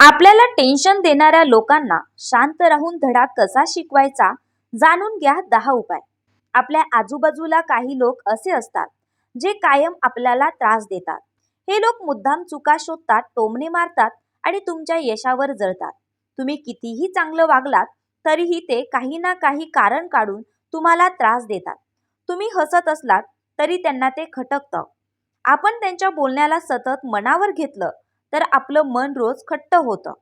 आपल्याला टेन्शन देणाऱ्या लोकांना शांत राहून धडा कसा शिकवायचा जाणून घ्या दहा उपाय. आपल्या आजूबाजूला काही लोक असे असतात जे कायम आपल्याला त्रास देतात. हे लोक मुद्दाम चुका शोधतात टोमणे मारतात आणि तुमच्या यशावर जळतात. तुम्ही कितीही चांगलं वागलात तरीही ते काही ना काही कारण काढून तुम्हाला त्रास देतात. तुम्ही हसत असलात तरी त्यांना ते खटकतं. आपण त्यांच्या बोलण्याला सतत मनावर घेतलं तर आपलं मन रोज खट्ट होतं.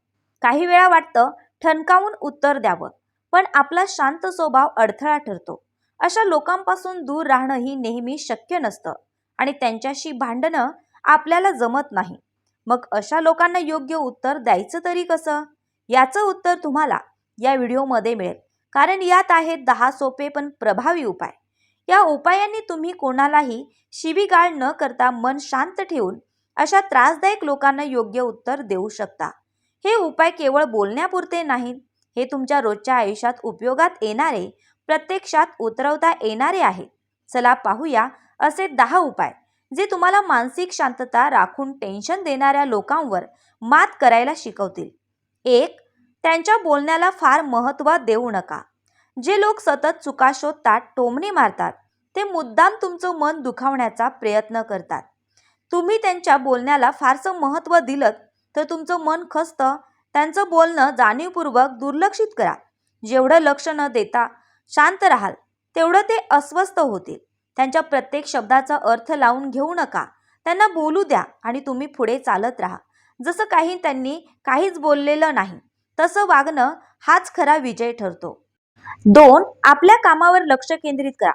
काही वेळा वाटतं ठणकावून उत्तर द्यावं पण आपला शांत स्वभाव अडथळा ठरतो. अशा लोकांपासून दूर राहणंही नेहमी शक्य नसतं आणि त्यांच्याशी भांडणं आपल्याला जमत नाही. मग अशा लोकांना योग्य उत्तर द्यायचं तरी कसं? याचं उत्तर तुम्हाला या व्हिडिओमध्ये मिळेल. कारण यात आहेत दहा सोपे पण प्रभावी उपाय. या उपायांनी तुम्ही कोणालाही शिवीगाळ न करता मन शांत ठेवून अशा त्रासदायक लोकांना योग्य उत्तर देऊ शकता. हे उपाय केवळ बोलण्यापुरते नाहीत हे तुमच्या रोजच्या आयुष्यात उपयोगात येणारे प्रत्यक्षात उतरवता येणारे आहेत. चला पाहूया असे दहा उपाय जे तुम्हाला मानसिक शांतता राखून टेन्शन देणाऱ्या लोकांवर मात करायला शिकवतील. एक त्यांच्या बोलण्याला फार महत्त्व देऊ नका. जे लोक सतत चुका शोधतात टोमणी मारतात ते मुद्दाम तुमचं मन दुखावण्याचा प्रयत्न करतात. तुम्ही त्यांच्या बोलण्याला फारसं महत्त्व दिलं तर तुमचं मन खसतं. त्यांचं बोलणं जाणीवपूर्वक दुर्लक्षित करा. जेवढं लक्ष न देता शांत राहाल तेवढं ते अस्वस्थ होतील. त्यांच्या प्रत्येक शब्दाचा अर्थ लावून घेऊ नका. त्यांना बोलू द्या आणि तुम्ही पुढे चालत राहा. जसं काही त्यांनी काहीच बोललेलं नाही तसं वागणं हाच खरा विजय ठरतो. दोन आपल्या कामावर लक्ष केंद्रित करा.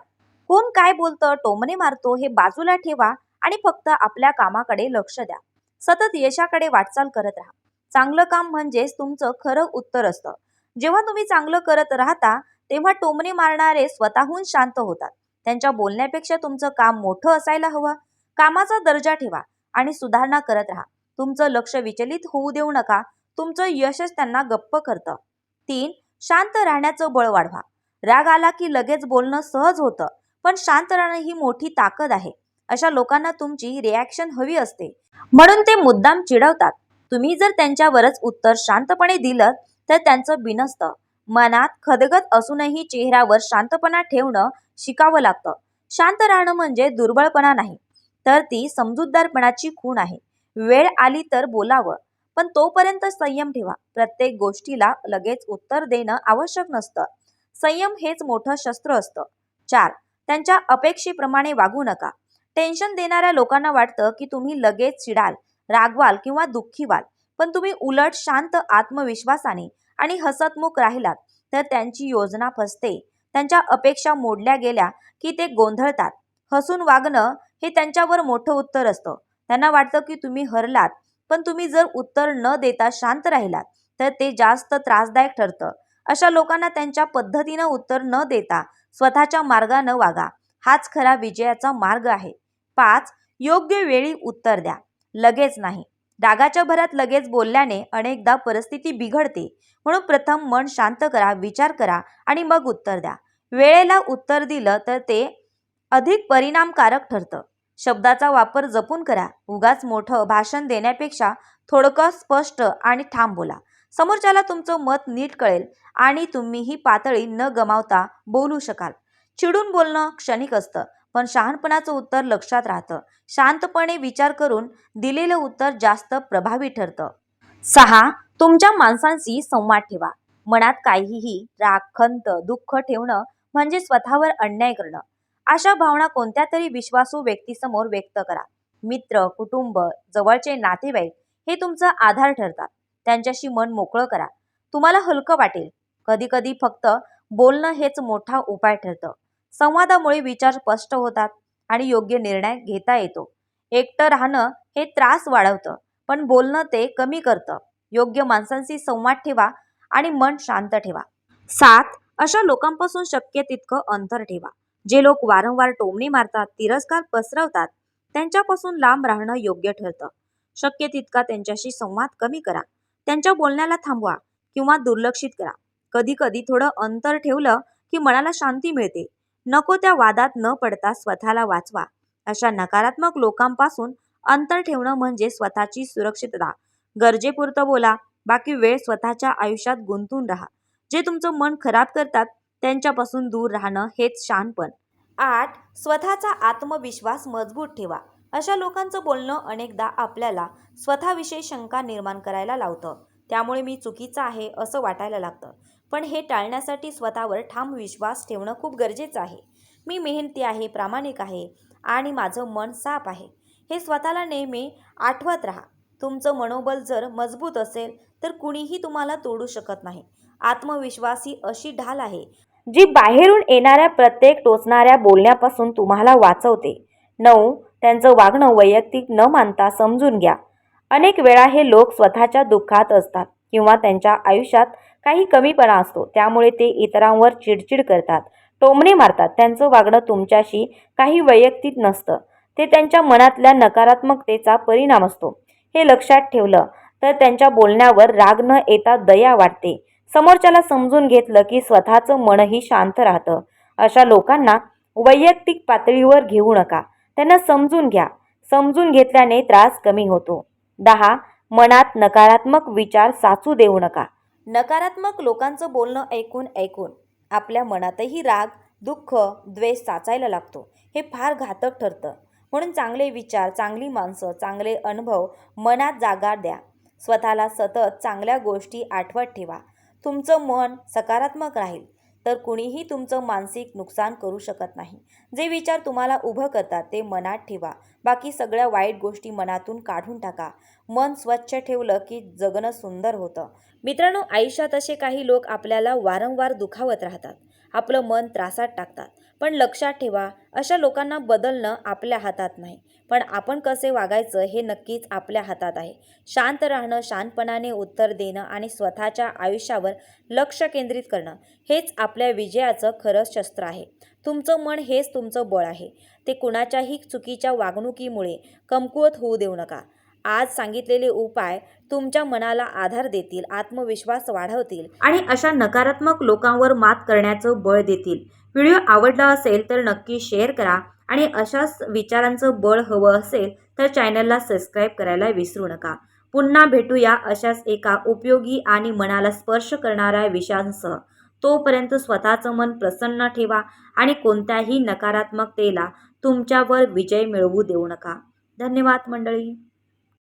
कोण काय बोलतं टोमणे मारतो हे बाजूला ठेवा. आणि फक्त आपल्या कामाकडे लक्ष द्या. सतत यशाकडे वाटचाल करत राहा. चांगलं काम म्हणजेच तुमचं खरं उत्तर असतं. जेव्हा तुम्ही चांगलं करत राहता तेव्हा टोमणे मारणारे स्वतःहून शांत होतात. त्यांच्या बोलण्यापेक्षा तुमचं काम मोठं असायला हवं. कामाचा दर्जा ठेवा आणि सुधारणा करत राहा. तुमचं लक्ष विचलित होऊ देऊ नका. तुमचं यशच त्यांना गप्प करतं. तीन शांत राहण्याचं बळ वाढवा. राग आला की लगेच बोलणं सहज होतं पण शांत राहणं ही मोठी ताकद आहे. अशा लोकांना तुमची रिॲक्शन हवी असते. म्हणून ते मुद्दाम चिडवतात. तुम्ही जर त्यांच्यावरच उत्तर शांतपणे दिलं तर त्यांचं बिनसतं मनात खदगत असूनही चेहऱ्यावर शांतपणा ठेवणं शिकावं लागतं. शांत राहणं म्हणजे दुर्बळपणा नाही तर ती समजूतदारपणाची खूण आहे. वेळ आली तर बोलावं पण तोपर्यंत संयम ठेवा. प्रत्येक गोष्टीला लगेच उत्तर देणं आवश्यक नसतं. संयम हेच मोठं शस्त्र असतं. चार त्यांच्या अपेक्षेप्रमाणे वागू नका. टेन्शन देणाऱ्या लोकांना वाटतं की तुम्ही लगेच चिडाल रागवाल किंवा दुःखी व्हाल पण तुम्ही उलट शांत आत्मविश्वासाने आणि हसतमुख राहिलात तर त्यांची योजना फसते. त्यांच्या अपेक्षा मोडल्या गेल्या की ते गोंधळतात. हसून वागणं हे त्यांच्यावर मोठं उत्तर असतं. त्यांना वाटतं की तुम्ही हरलात पण तुम्ही जर उत्तर न देता शांत राहिलात तर ते जास्त त्रासदायक ठरतं. अशा लोकांना त्यांच्या पद्धतीनं उत्तर न देता स्वतःच्या मार्गानं वागा. हाच खरा विजयाचा मार्ग आहे. पाच योग्य वेळी उत्तर द्या. लगेच नाही. रागाच्या भरात लगेच बोलल्याने अनेकदा परिस्थिती बिघडते. म्हणून प्रथम मन शांत करा विचार करा आणि मग उत्तर द्या. वेळेला उत्तर दिलं तर ते अधिक परिणामकारक ठरतं. शब्दाचा वापर जपून करा. उगाच मोठं भाषण देण्यापेक्षा थोडकं स्पष्ट आणि ठाम बोला. समोरच्याला तुमचं मत नीट कळेल आणि तुम्ही ही पातळी न गमावता बोलू शकाल. चिडून बोलणं क्षणिक असतं. पण शहाणपणाचं उत्तर लक्षात राहतं. शांतपणे विचार करून दिलेलं उत्तर जास्त प्रभावी ठरतं. सहा तुमच्या माणसांशी संवाद ठेवा. मनात काहीही राग खंत दुःख ठेवणं म्हणजे स्वतःवर अन्याय करणं. अशा भावना कोणत्या तरी विश्वासू व्यक्तीसमोर व्यक्त करा. मित्र कुटुंब जवळचे नातेवाईक हे तुमचा आधार ठरतात. त्यांच्याशी मन मोकळं करा. तुम्हाला हलकं वाटेल. कधी कधी फक्त बोलणं हेच मोठा उपाय ठरतं. संवादामुळे विचार स्पष्ट होतात आणि योग्य निर्णय घेता येतो. एकटं राहणं हे त्रास वाढवतं पण बोलणं ते कमी करतं. योग्य माणसांशी संवाद ठेवा आणि मन शांत ठेवा. सात अशा लोकांपासून शक्य तितकं अंतर ठेवा. जे लोक वारंवार टोमणी मारतात तिरस्कार पसरवतात त्यांच्यापासून लांब राहणं योग्य ठरतं. शक्य तितका त्यांच्याशी संवाद कमी करा. त्यांच्या बोलण्याला थांबवा किंवा दुर्लक्षित करा. कधी कधी थोडं अंतर ठेवलं की मनाला शांती मिळते. नको त्या वादात न पडता स्वतःला वाचवा. अशा नकारात्मक लोकांपासून अंतर ठेवणं म्हणजे स्वतःची सुरक्षितता. गरजेपुरतं बोला बाकी वेळ स्वतःच्या आयुष्यात गुंतून राहा. जे तुमचं मन खराब करतात त्यांच्यापासून दूर राहणं हेच शानपण आठ स्वतःचा आत्मविश्वास मजबूत ठेवा. अशा लोकांचं बोलणं अनेकदा आपल्याला स्वतःविषयी शंका निर्माण करायला लावतं. त्यामुळे मी चुकीचं आहे असं वाटायला लागतं. पण हे टाळण्यासाठी स्वतःवर ठाम विश्वास ठेवणं खूप गरजेचं आहे. मी मेहनती आहे प्रामाणिक आहे आणि माझं मन साफ आहे. हे स्वतःला नेहमी आठवत राहा. तुमचं मनोबल जर मजबूत असेल तर कुणीही तुम्हाला तोडू शकत नाही. आत्मविश्वास ही अशी ढाल आहे जी बाहेरून येणाऱ्या प्रत्येक टोचणाऱ्या बोलण्यापासून तुम्हाला वाचवते. नऊ त्यांचं वागणं वैयक्तिक न मानता समजून घ्या. अनेक वेळा हे लोक स्वतःच्या दुःखात असतात किंवा त्यांच्या आयुष्यात काही कमीपणा असतो. त्यामुळे ते इतरांवर चिडचिड करतात. टोमणे मारतात. त्यांचं वागणं तुमच्याशी काही वैयक्तिक नसतं. ते त्यांच्या मनातल्या नकारात्मकतेचा परिणाम असतो. हे लक्षात ठेवलं तर त्यांच्या बोलण्यावर राग न येता दया वाटते. समोरच्याला समजून घेतलं की स्वतःचं मनही शांत राहतं. अशा लोकांना वैयक्तिक पातळीवर घेऊ नका. त्यांना समजून घ्या. समजून घेतल्याने त्रास कमी होतो. दहा मनात नकारात्मक विचार साचू देऊ नका. नकारात्मक लोकांचं बोलणं ऐकून ऐकून आपल्या मनातही राग दुःख द्वेष साचायला लागतो. हे फार घातक ठरतं. म्हणून चांगले विचार चांगली माणसं चांगले अनुभव मनात जागा द्या. स्वतःला सतत चांगल्या गोष्टी आठवत ठेवा. तुमचं मन सकारात्मक राहील. तर कुणीही तुमचं मानसिक नुकसान करू शकत नाही. जे विचार तुम्हाला उभं करतात ते मनात ठेवा. बाकी सगळ्या वाईट गोष्टी मनातून काढून टाका. मन स्वच्छ ठेवलं की जगणं सुंदर होतं. मित्रांनो आयुष्यात असे काही लोक आपल्याला वारंवार दुखावत राहतात. आपलं मन त्रासात टाकतात. पण लक्षात ठेवा अशा लोकांना बदलणं आपल्या हातात नाही. पण आपण कसे वागायचं हे नक्कीच आपल्या हातात आहे. शांत राहणं शांतपणाने उत्तर देणं आणि स्वतःच्या आयुष्यावर लक्ष केंद्रित करणं हेच आपल्या विजयाचं खरं शस्त्र आहे. तुमचं मन हेच तुमचं बळ आहे. ते कुणाच्याही चुकीच्या वागणुकीमुळे कमकुवत होऊ देऊ नका. आज सांगितलेले उपाय तुमच्या मनाला आधार देतील आत्मविश्वास वाढवतील आणि अशा नकारात्मक लोकांवर मात करण्याचं बळ देतील. व्हिडिओ आवडला असेल तर नक्की शेअर करा आणि अशाच विचारांचं बळ हवं असेल तर चॅनलला सबस्क्राईब करायला विसरू नका. पुन्हा भेटूया अशाच एका उपयोगी आणि मनाला स्पर्श करणाऱ्या विषयांसह. तोपर्यंत स्वतःचं मन प्रसन्न ठेवा आणि कोणत्याही नकारात्मकतेला तुमच्यावर विजय मिळवू देऊ नका. धन्यवाद मंडळी.